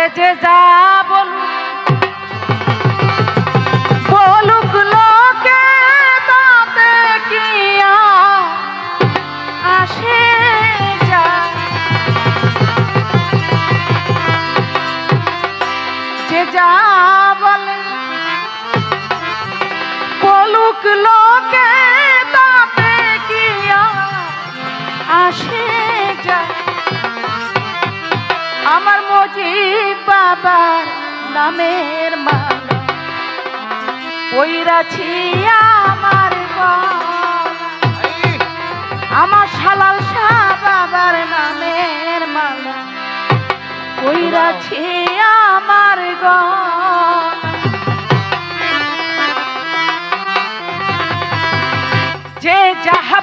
ওরে যে নামের মালা ওইরাছি আমার আমার শালাল শাহ বাবার নামের মালা। ওইরাছি আমার গলায়। যে যাহা